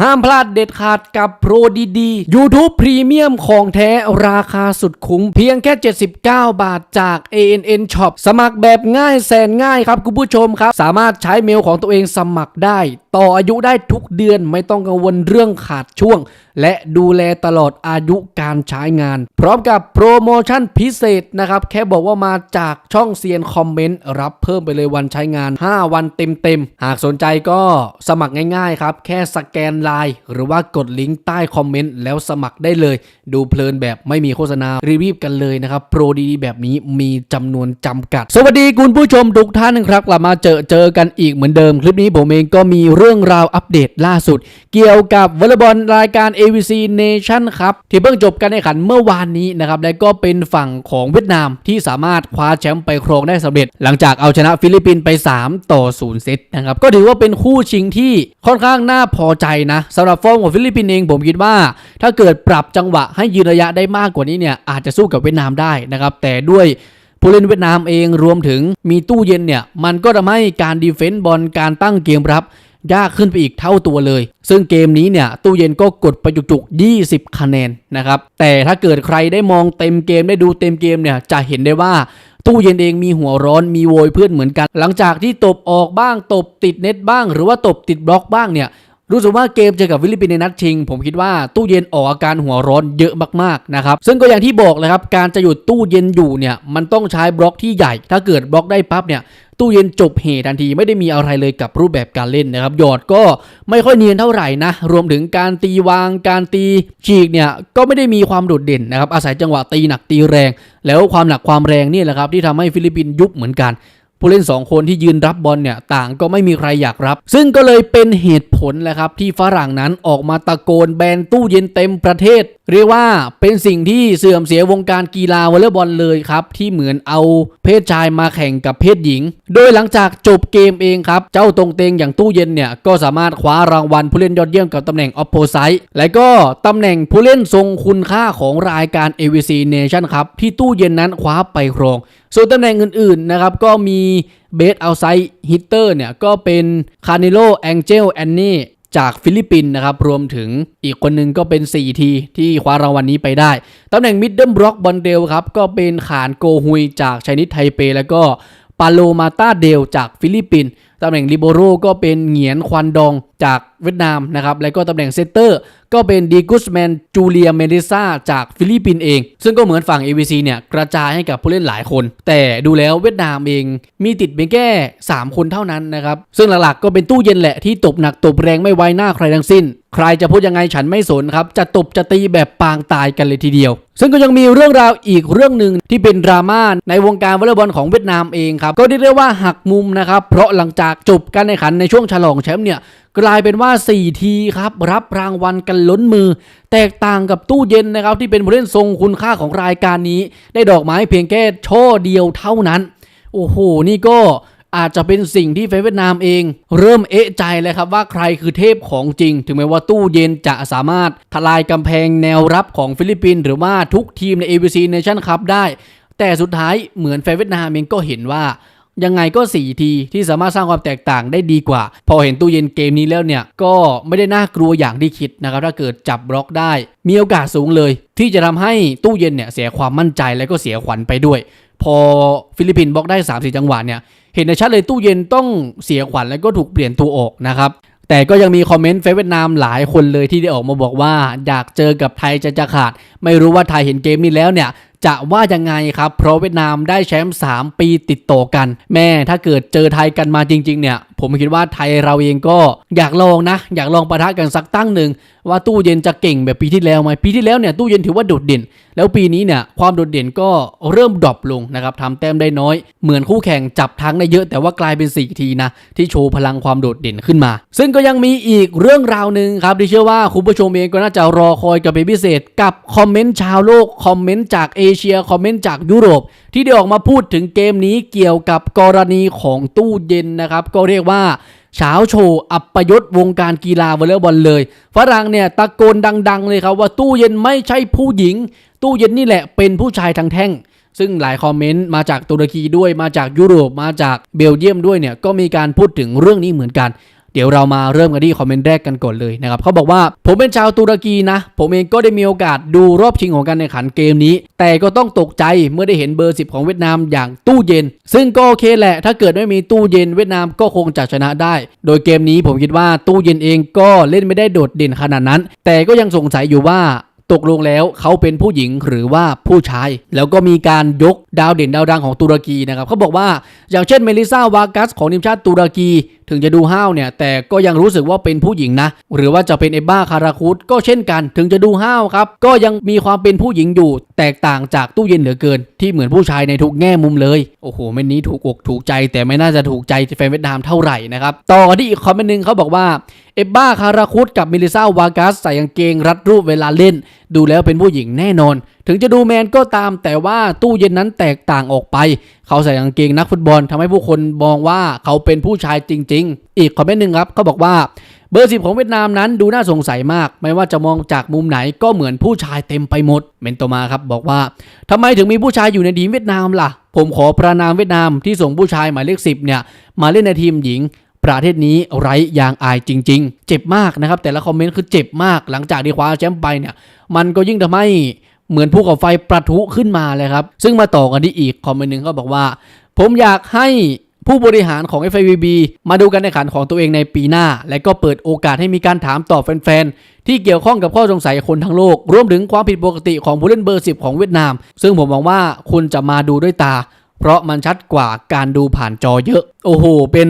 ห้ามพลาดเด็ดขาดกับโปรดีๆ YouTube พรีเมียมของแท้ราคาสุดคุ้ม เพียงแค่ 79 บาทจาก ANN Shop สมัครแบบง่ายแสนง่ายครับคุณผู้ชมครับ สามารถใช้เมลของตัวเองสมัครได้ ต่ออายุได้ทุกเดือนไม่ต้องกังวลเรื่องขาดช่วง และดูแลตลอดอายุการใช้งาน พร้อมกับโปรโมชั่นพิเศษนะครับ แค่บอกว่ามาจากช่องเซียนคอมเมนต์รับเพิ่มไปเลยวันใช้งาน 5 วันเต็มๆ หากสนใจก็สมัครง่ายๆครับ แค่สแกนไลน์หรือว่ากดลิงก์ใต้คอมเมนต์แล้วสมัครได้เลย ดูเพลินแบบไม่มีโฆษณารีบๆกันเลยนะครับ โปรดีๆแบบนี้มีจำนวนจำกัด สวัสดีคุณผู้ชมทุกท่านครับกลับมาเจอเจอกันอีกเหมือนเดิม คลิปนี้ผมเองก็มีเรื่องราวอัปเดตล่าสุด เกี่ยวกับวอลเลย์บอลรายการ AVC Nation ครับที่เพิ่งจบการแข่งขันเมื่อวานนี้นะครับและก็เป็นฝั่งของเวียดนามที่สามารถคว้าแชมป์ไปครองได้สำเร็จ หลังจากเอาชนะฟิลิปปินส์ไป 3 ต่อ 0 เซตนะครับก็ถือว่าเป็นคู่ชิงที่ค่อนข้างน่าพอใจนะสำหรับฟอร์มของฟิลิปปินส์เองผมคิดว่า ถ้าเกิดปรับจังหวะให้ยืนระยะได้มากกว่านี้เนี่ยอาจจะสู้กับเวียดนามได้นะครับแต่ด้วยผู้เล่นเวียดนามเองรวมถึงมีตู้เย็นเนี่ย มันก็ทำให้การดีเฟนต์บอลการตั้งเกมรับ ยากขึ้นไปอีกเท่าตัวเลย ซึ่งเกมนี้เนี่ยตู้เย็นก็กดไปจุกๆ 20 คะแนนนะครับ แต่ถ้าเกิดใครได้มองเต็มเกมได้ดูเต็มเกมเนี่ยจะเห็นได้ว่าตู้เย็นเองมีหัวร้อนมีโวยเพื่อนเหมือนกัน หลังจากที่ตบออกบ้างตบติดเน็ตบ้าง หรือว่าตบติดบล็อกบ้างเนี่ยรู้สึกว่าเกมเจอกับฟิลิปปินส์ในนัดชิง ผมคิดว่าตู้เย็นออกอาการหัวร้อนเยอะมากๆนะครับซึ่งก็อย่างที่บอกเลยครับการจะหยุดตู้เย็นอยู่เนี่ยมันต้องใช้บล็อกที่ใหญ่ ถ้าเกิดบล็อกได้ปั๊บเนี่ย ตู้เย็นจบเหตุทันทีไม่ได้มีอะไรเลยกับรูปแบบการเล่นนะครับหยอดก็ไม่ค่อยเนียนเท่าไหร่นะ รวมถึงการตีวางการตีฉีกเนี่ยก็ไม่ได้มีความโดดเด่นนะครับอาศัยจังหวะตีหนักตีแรง แล้วความหนักความแรงนี่แหละครับที่ทำให้ฟิลิปปินส์ยุบเหมือนกัน ผู้เล่น 2 คนที่ยืนรับบอลเนี่ยต่างก็ไม่มีใครอยากรับ ซึ่งก็เลยเป็นเหตุผลแหละครับที่ฝรั่งนั้นออกมาตะโกนแบนตู้เย็นเต็มประเทศ เรียกว่าเป็นสิ่งที่เสื่อมเสียวงการกีฬาวอลเลย์บอลเลยครับที่เหมือนเอาเพศชายมาแข่งกับเพศหญิง โดยหลังจากจบเกมเองครับ เจ้าตรงเตงอย่างตู้เย็นเนี่ยก็สามารถคว้ารางวัลผู้เล่นยอดเยี่ยมกับตำแหน่งออฟโพไซต์และก็ตำแหน่งผู้เล่นทรงคุณค่าของรายการ AVC Nation ครับที่ตู้เย็นนั้นคว้าไปครอง ส่วนตำแหน่งอื่นๆนะครับก็มีเบสเอาไซด์ฮิตเตอร์เนี่ย ก็เป็นคาร์เนโลแองเจลแอนนี่จากฟิลิปปินส์นะครับ รวมถึงอีกคนหนึงก็เป็น 4 ที ที่คว้ารางวัลนี้ไปได้ ตำแหน่งมิดเดิลบล็อกบอลเดลครับ ก็เป็นขานโกฮุยจากชนิดไทเป แล้วก็ปาโลมาตาเดลจากฟิลิปปินส์ ตำแหน่งลิโบโรก็เป็นเหงียนควันดองจากเวียดนามนะครับ แล้วก็ตำแหน่งเซตเตอร์ ก็เป็นดีกุสแมนจูเลียเมดิซาจากฟิลิปปินส์เอง ซึ่งก็เหมือนฝั่ง AVC เนี่ยกระจายให้กับผู้เล่นหลายคน แต่ดูแล้วเวียดนามเองมีติดเพียงแค่ 3 คนเท่านั้นนะครับ ซึ่งหลักๆก็เป็นตู้เย็นแหละที่ตบหนักตบแรงไม่ไว้หน้าใครทั้งสิ้น ใครจะพูดยังไงฉันไม่สนครับ จะตบจะตีแบบปางตายกันเลยทีเดียว ซึ่งก็ยังมีเรื่องราวอีกเรื่องหนึ่งที่เป็นดราม่าในวงการวอลเลย์บอลของเวียดนามเองครับก็เรียกได้ว่าหักมุมนะครับเพราะหลังจากจบการแข่งขันในช่วงฉลองแชมป์เนี่ยกลายเป็นว่า 4 ทีครับรับรางวัลกันล้นมือ แตกต่างกับตู้เย็นนะครับที่เป็นผู้เล่นทรงคุณค่าของรายการนี้ ได้ดอกไม้เพียงแค่ช่อเดียวเท่านั้น โอ้โห นี่ก็อาจจะเป็นสิ่งที่ฟเวียดนามเอง เริ่มเอะใจเลยครับว่าใครคือเทพของจริง ถึงแม้ว่าตู้เย็นจะสามารถทลายกำแพงแนวรับของฟิลิปปินส์หรือว่าทุกทีมใน ABC Nation Cup ได้ แต่สุดท้ายเหมือนแฟนเวียดนามเองก็เห็นว่า ยังไงก็ 4 ทีที่สามารถสร้างความแตกต่างได้ดีกว่า พอเห็นตู้เย็นเกมนี้แล้วเนี่ย ก็ไม่ได้น่ากลัวอย่างที่คิดนะครับ ถ้าเกิดจับบล็อกได้ มีโอกาสสูงเลย ที่จะทำให้ตู้เย็นเนี่ยเสียความมั่นใจและก็เสียขวัญไปด้วย พอฟิลิปปินส์บล็อกได้3 4จังหวะเนี่ยเห็นในชัดเลยตู้เย็นต้องเสียขวัญแล้วก็ถูกเปลี่ยนตัวออกนะครับแต่ก็ยังมีคอมเมนต์เฟซเวียดนามหลายคนเลยที่ได้ออกมาบอกว่า อยากเจอกับไทยจะจะขาด ไม่รู้ว่าไทยเห็นเกมนี้แล้วเนี่ย จะว่ายังไงครับ เพราะเวียดนามได้แชมป์3ปีติดต่อกัน แม่ถ้าเกิดเจอไทยกันมาจริง ๆ เนี่ย ผมคิดว่าไทยเราเองก็อยากลองนะ อยากลองประทะกันสักตั้งหนึ่งว่าตู้เย็นจะเก่งแบบปีที่แล้วไหมปีที่แล้วเนี่ยตู้เย็นถือว่าโดดเด่น แล้วปีนี้เนี่ยความโดดเด่นก็เริ่มดรอปลงนะครับทำแต้มได้น้อย เหมือนคู่แข่งจับทั้งได้เยอะ แต่ว่ากลายเป็น4ทีนะที่โชว์พลังความโดดเด่นขึ้นมา ซึ่งก็ยังมีอีกเรื่องราวหนึ่งครับที่เชื่อว่าคุณผู้ชมเองก็น่าจะรอคอยกับเป็นพิเศษกับคอมเมนต์ชาวโลกคอมเมนต์จากเอเชียคอมเมนต์จากยุโรป ที่ได้ออกมาพูดถึงเกมนี้เกี่ยวกับกรณีของตู้เย็นนะครับ ก็เรียกว่าเช้าโชว์อัปยศวงการกีฬาวอลเลย์บอลเลย ฝรั่งเนี่ยตะโกนดัง ๆ เลยครับว่าตู้เย็นไม่ใช่ผู้หญิง ตู้เย็นนี่แหละเป็นผู้ชายทางแท่ง ซึ่งหลายคอมเมนต์มาจากตุรกีด้วยมาจากยุโรปมาจากเบลเยียมด้วยเนี่ยก็มีการพูดถึงเรื่องนี้เหมือนกัน เดี๋ยวเรามาเริ่มกันที่คอมเมนต์แรกกันก่อนเลยนะครับเขาบอกว่าผมเป็นชาวตุรกีนะ ผมเองก็ได้มีโอกาสดูรอบชิงของการแข่งขันเกมนี้ แต่ก็ต้องตกใจเมื่อได้เห็นเบอร์ 10 ของเวียดนามอย่างตู้เย็น ซึ่งก็โอเคแหละ ถ้าเกิดไม่มีตู้เย็นเวียดนามก็คงจะชนะได้ โดยเกมนี้ผมคิดว่าตู้เย็นเองก็เล่นไม่ได้โดดเด่นขนาดนั้น แต่ก็ยังสงสัยอยู่ว่า ตกลงแล้วเขาเป็นผู้หญิงหรือว่าผู้ชาย แล้วก็มีการยกดาวเด่นดาวดังของตุรกีนะครับเขาบอกว่าอย่างเช่นเมลิซาวากัสของทีมชาติตุรกี ถึงจะดูห้าวเนี่ย แต่ก็ยังรู้สึกว่าเป็นผู้หญิงนะ หรือว่าจะเป็นเอบ้าคาราคุสก็เช่นกันถึงจะดูห้าวครับ ก็ยังมีความเป็นผู้หญิงอยู่ แตกต่างจากตู้เย็นเหลือเกิน ที่เหมือนผู้ชายในทุกแง่มุมเลยโอ้โหเมนนี้ถูกอกถูกใจ แต่ไม่น่าจะถูกใจแฟนเวียดนามเท่าไหร่นะครับต่อกันที่อีกคอมเมนต์หนึ่งเขาบอกว่าเอบบ้าคาราคุสกับมิลิซาวากัสใส่กางเกงรัดรูปเวลาเล่น ดูแล้วเป็นผู้หญิงแน่นอน ถึงจะดูแมนก็ตามแต่ว่าตู้เย็นนั้นแตกต่างออกไป เขาใส่กางเกงนักฟุตบอลทำให้ผู้คนมองว่าเขาเป็นผู้ชายจริง ๆ อีกคอมเมนต์หนึ่งครับเขาบอกว่าเบอร์สิบของเวียดนามนั้นดูน่าสงสัยมาก ไม่ว่าจะมองจากมุมไหนก็เหมือนผู้ชายเต็มไปหมด เมนโตมาครับบอกว่าทำไมถึงมีผู้ชายอยู่ในทีมเวียดนามล่ะ ผมขอประนามเวียดนามที่ส่งผู้ชายหมายเลขสิบเนี่ยมาเล่นในทีมหญิง ประเทศนี้ไร้ยางอายจริง ๆ เจ็บมากนะครับ แต่ละคอมเมนต์คือเจ็บมาก หลังจากที่คว้าแชมป์ไปเนี่ยมันก็ยิ่งทำให้เหมือนภูเขาไฟประทุขึ้นมาเลยครับ ซึ่งมาต่อกันที่อีกคอมเมนต์หนึ่งก็บอกว่า ผมอยากให้ผู้บริหารของ FIVB มาดูการแข่งขันของตัวเองในปีหน้า และก็เปิดโอกาสให้มีการถามตอบแฟนๆ ที่เกี่ยวข้องกับข้อสงสัยคนทั้งโลก รวมถึงความผิดปกติของผู้เล่นเบอร์ 10 ของเวียดนาม ซึ่งผมมองว่าคุณจะมาดูด้วยตา เพราะมันชัดกว่าการดูผ่านจอเยอะ โอ้โห เป็น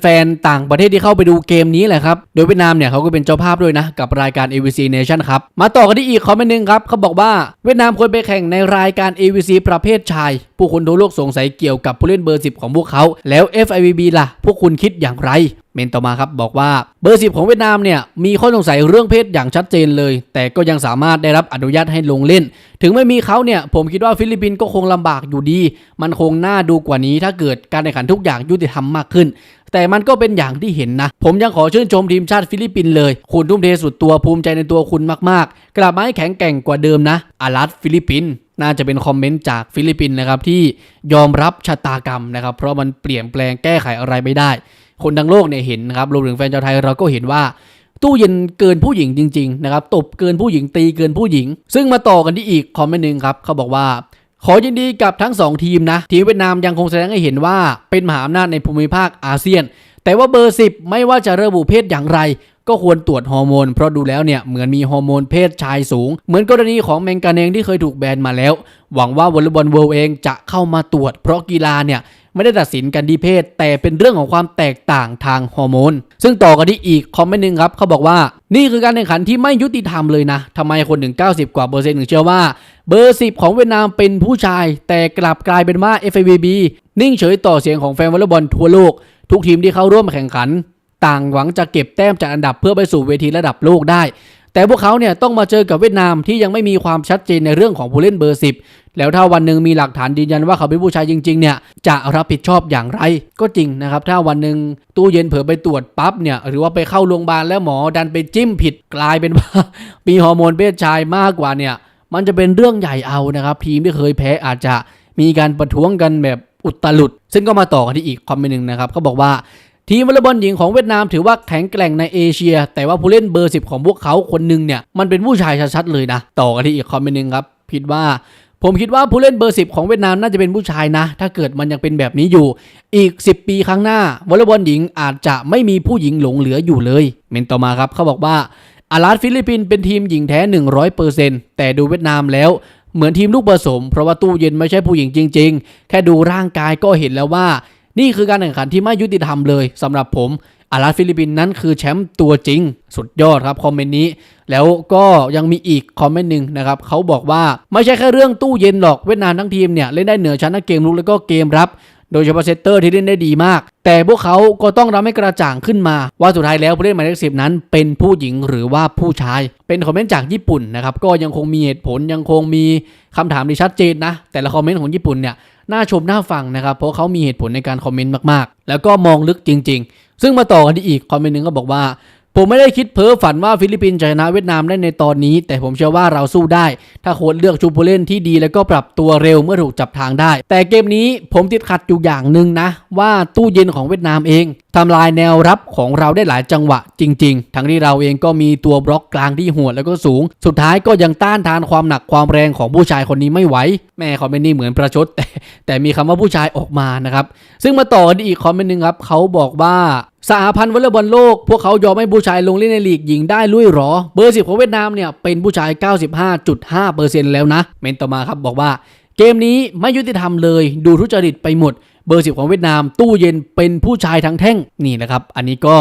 แฟนๆ ต่างประเทศที่เข้าไปดูเกมนี้แหละครับ โดยเวียดนามเนี่ยเขาก็เป็นเจ้าภาพด้วยนะ กับรายการ AVC Nation ครับ มาต่อกันที่อีกคอมเมนต์หนึ่งครับ เขาบอกว่าเวียดนามควรไปแข่งในรายการ AVC ประเภทชาย ผู้คนทั่วโลกสงสัยเกี่ยวกับผู้เล่นเบอร์ 10 ของพวกเขา แล้ว FIVB ล่ะ พวกคุณคิดอย่างไรเมนต่อมาครับบอกว่าเบอร์10ของเวียดนามเนี่ยมีข้อสงสัยเรื่องเพศอย่างชัดเจนเลย แต่ก็ยังสามารถได้รับอนุญาตให้ลงเล่น ถึงไม่มีเขาเนี่ยผมคิดว่าฟิลิปปินส์ก็คงลำบากอยู่ดี มันคงน่าดูกว่านี้ถ้าเกิดการแข่งขันทุกอย่างยุติธรรมมากขึ้น แต่มันก็เป็นอย่างที่เห็นนะ ผมยังขอชื่นชมทีมชาติฟิลิปปินส์เลย คุณทุ่มเทสุดตัวภูมิใจในตัวคุณมากๆ กลับมาให้แข็งแกร่งกว่าเดิมนะอารัตฟิลิปปินส์น่าจะเป็นคอมเมนต์จากฟิลิปปินส์นะครับที่ยอมรับชะตากรรมนะครับ เพราะมันเปลี่ยนแปลงแก้ไขอะไรไม่ได้ คนทั้งโลกเนี่ยเห็นนะครับรวมถึงแฟนชาวไทยเราก็เห็นว่าตู้เย็นเกินผู้หญิงจริงๆนะครับตบเกินผู้หญิงตีเกินผู้หญิง ซึ่งมาต่อกันที่อีกคอมเมนต์หนึ่งครับเขาบอกว่า ขอยินดีกับทั้ง 2 ทีมนะ ทีมเวียดนามยังคงแสดงให้เห็นว่าเป็นมหาอำนาจในภูมิภาคอาเซียน แต่ว่าเบอร์ 10 ไม่ว่าจะระบุเพศอย่างไร ก็ควรตรวจฮอร์โมน เพราะดูแล้วเนี่ยเหมือนมีฮอร์โมนเพศชายสูง เหมือนกรณีของแมงกาเนงที่เคยถูกแบนมาแล้ว หวังว่าวอลเลย์บอลเวิลด์เองจะเข้ามาตรวจ เพราะกีฬาเนี่ย ไม่ได้ตัดสินกันที่เพศ แต่เป็นเรื่องของความแตกต่างทางฮอร์โมน ซึ่งต่อกันที่อีกคอมเมนต์หนึ่งครับเขาบอกว่านี่คือการแข่งขันที่ไม่ยุติธรรมเลยนะทำไมคนถึง 90 กว่าเปอร์เซ็นต์ถึงเชื่อว่าเบอร์ 10 ของเวียดนามเป็นผู้ชาย แต่กลับกลายเป็นว่า FIVB นิ่งเฉยต่อเสียงของแฟนวอลเลย์บอลทั่วโลก ทุกทีมที่เข้าร่วมแข่งขัน ต่างหวังจะเก็บแต้มจากอันดับเพื่อไปสู่เวทีระดับโลกได้แต่พวกเขาเนี่ยต้องมาเจอกับเวียดนามที่ยังไม่มีความชัดเจนในเรื่องของผู้เล่นเบอร์ 10 แล้วถ้าวันหนึ่งมีหลักฐานยืนยันว่าเขาเป็นผู้ชายจริงๆเนี่ยจะรับผิดชอบอย่างไรก็จริงนะครับถ้าวันหนึ่งตู้เย็นเผลอไปตรวจปั๊บเนี่ยหรือว่าไปเข้าโรงพยาบาลแล้วหมอดันไปจิ้มผิดกลายเป็นว่ามีฮอร์โมนเพศชายมากกว่าเนี่ยมันจะเป็นเรื่องใหญ่เอานะครับทีมที่เคยแพ้อาจจะมีการประท้วงกันแบบอุตลุด ซึ่งก็มาต่อกันที่อีกคอมเมนต์หนึ่งนะครับเขาบอกว่าทีมวอลเลย์บอลหญิงของเวียดนามถือว่าแข็งแกร่งในเอเชีย แต่ว่าผู้เล่นเบอร์ 10 ของพวกเขาคนหนึ่งเนี่ยมันเป็นผู้ชายชัดๆเลยนะ ต่อกันที่อีกคอมเมนต์หนึ่งครับคิดว่า ผมคิดว่าผู้เล่นเบอร์ 10 ของเวียดนามน่าจะเป็นผู้ชายนะ ถ้าเกิดมันยังเป็นแบบนี้อยู่ อีก 10 ปีข้างหน้าวอลเลย์บอลหญิงอาจจะไม่มีผู้หญิงหลงเหลืออยู่เลย เมนต่อมาครับเขาบอกว่าอาราสฟิลิปปินส์เป็นทีมหญิงแท้ 100%แต่ดูเวียดนามแล้วเหมือนทีมลูกผสม เพราะว่าตู้เย็นไม่ใช่ผู้หญิงจริง ๆ แค่ดูร่างกายก็เห็นแล้วว่า นี่คือการแข่งขันที่ไม่ยุติธรรมเลยสำหรับผมอาราสฟิลิปปินส์นั้นคือแชมป์ตัวจริง สุดยอดครับคอมเมนต์นี้ แล้วก็ยังมีอีกคอมเมนต์หนึ่งนะครับเขาบอกว่าไม่ใช่แค่เรื่องตู้เย็นหรอกเวียดนามทั้งทีมเนี่ยเล่นได้เหนือชั้นทั้งเกมลุกแล้วก็เกมรับ โดยเฉพาะเซตเตอร์ที่เล่นได้ดีมาก แต่พวกเขาก็ต้องทำให้กระจ่างขึ้นมา ว่าสุดท้ายแล้วผู้เล่นหมายเลขสิบนั้น เป็นผู้หญิงหรือว่าผู้ชาย เป็นคอมเมนต์จากญี่ปุ่นนะครับก็ยังคงมีเหตุผลยังคงมีคำถามที่ชัดเจนนะแต่ละคอมเมนต์ของญี่ปุ่นเนี่ย น่าชมน่าฟังนะครับ เพราะเขามีเหตุผลในการคอมเมนต์มากๆ แล้วก็มองลึกจริง ๆ ซึ่งมาต่อกันที่อีกคอมเมนต์หนึ่งก็บอกว่า ผมไม่ได้คิดเพ้อฝันว่าฟิลิปปินส์จะชนะเวียดนามได้ในตอนนี้ แต่ผมเชื่อว่าเราสู้ได้ ถ้าโค้ชเลือกชูผู้เล่นที่ดีแล้วก็ปรับตัวเร็วเมื่อถูกจับทางได้ แต่เกมนี้ผมติดขัดอยู่อย่างหนึ่งนะ ว่าตู้เย็นของเวียดนามเองทำลายแนวรับของเราได้หลายจังหวะจริง ๆ ทั้งที่เราเองก็มีตัวบล็อกกลางที่หัวแล้วก็สูง สุดท้ายก็ยังต้านทานความหนักความแรงของผู้ชายคนนี้ไม่ไหว แม่คอมเมนต์นี้เหมือนประชดแต่แต่มีคำว่าผู้ชายออกมานะครับซึ่งมาต่อกันอีกคอมเมนต์หนึงครับเขาบอกว่า สหพันธ์วอลเลย์บอลโลก พวกเขายอมให้ผู้ชายลงเล่นในลีกหญิงได้ลุยหรอ เบอร์สิบของเวียดนามเนี่ยเป็นผู้ชาย 95.5%แล้วนะ เมนต่อมาครับบอกว่า เกมนี้ไม่ยุติธรรมเลยดูทุจริตไปหมด เบอร์สิบของเวียดนามตู้เย็นเป็นผู้ชายทั้งแท่งนี่นะครับ อันนี้ก็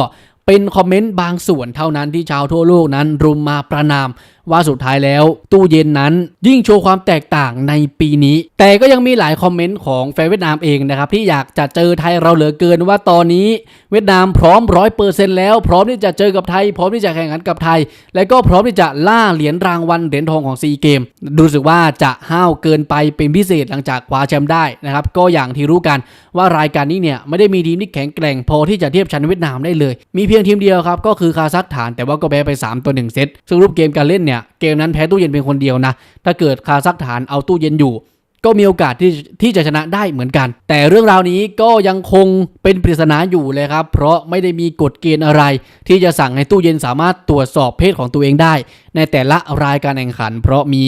เป็นคอมเมนต์บางส่วนเท่านั้นที่ชาวทั่วโลกนั้นรุมมาประนาม ว่าสุดท้ายแล้ว ตู้เย็นนั้นยิ่งโชว์ความแตกต่างในปีนี้ แต่ก็ยังมีหลายคอมเมนต์ของแฟนเวียดนามเองนะครับที่อยากจะเจอไทยเราเหลือเกินว่าตอนนี้ เวียดนามพร้อมร้อยเปอร์เซ็นต์แล้ว พร้อมที่จะเจอกับไทย พร้อมที่จะแข่งขันกับไทย และก็พร้อมที่จะล่าเหรียญรางวัลเหรียญทองของซีเกมดูสึกว่าจะห้าวเกินไปเป็นพิเศษหลังจากคว้าแชมป์ได้นะครับก็อย่างที่รู้กันว่ารายการนี้เนี่ยไม่ได้มีทีมที่แข็งแกร่งพอที่จะเทียบชั้นเวียดนามได้เลย มีเพียงทีมเดียวครับก็คือคาซัคสถานแต่ว่าก็แพ้ไป 3 ตัว1เซตซึ่งรูปเกมการเล่นเนี่ยเกมนั้นแพ้ตู้เย็นเป็นคนเดียวนะ ถ้าเกิดคาซัคสถานเอาตู้เย็นอยู่ ก็มีโอกาสที่ที่จะชนะได้เหมือนกัน แต่เรื่องราวนี้ก็ยังคงเป็นปริศนาอยู่เลยครับ เพราะไม่ได้มีกฎเกณฑ์อะไร ที่จะสั่งให้ตู้เย็นสามารถตรวจสอบเพศของตัวเองได้ ในแต่ละรายการแข่งขัน เพราะมี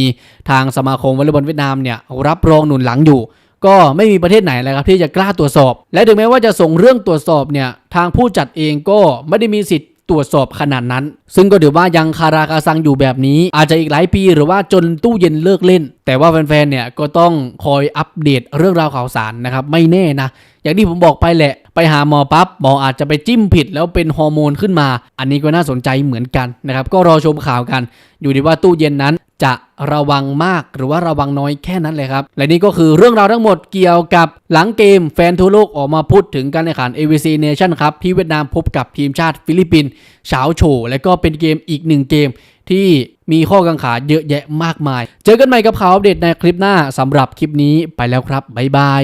ทางสมาคมวอลเลย์บอลเวียดนามเนี่ยรับรองหนุนหลังอยู่ก็ไม่มีประเทศไหนเลยครับที่จะกล้าตรวจสอบ และถึงแม้ว่าจะส่งเรื่องตรวจสอบเนี่ยทางผู้จัดเองก็ไม่ได้มีสิทธิ์ ตรวจสอบขนาดนั้น ซึ่งก็ถือว่ายังคาราคาซังอยู่แบบนี้ อาจจะอีกหลายปีหรือว่าจนตู้เย็นเลิกเล่น แต่ว่าแฟนๆเนี่ยก็ต้องคอยอัปเดตเรื่องราวข่าวสารนะครับไม่แน่นะอย่างที่ผมบอกไปแหละ ไปหาหมอปั๊บหมออาจจะไปจิ้มผิดแล้วเป็นฮอร์โมนขึ้นมา อันนี้ก็น่าสนใจเหมือนกันนะครับก็รอชมข่าวกัน อยู่ดีว่าตู้เย็นนั้น จะระวังมากหรือว่าระวังน้อยแค่นั้นเลยครับ และนี่ก็คือเรื่องราวทั้งหมดเกี่ยวกับหลังเกมแฟนทั่วโลกออกมาพูดถึงการแข่งขัน AVC Nation ครับที่เวียดนามพบกับทีมชาติฟิลิปปินส์เฉาโฉและก็เป็นเกมอีกหนึ่งเกมที่มีข้อกังขาเยอะแยะมากมาย เจอกันใหม่กับข่าวอัปเดตในคลิปหน้าสำหรับคลิปนี้ไปแล้วครับบ๊ายบาย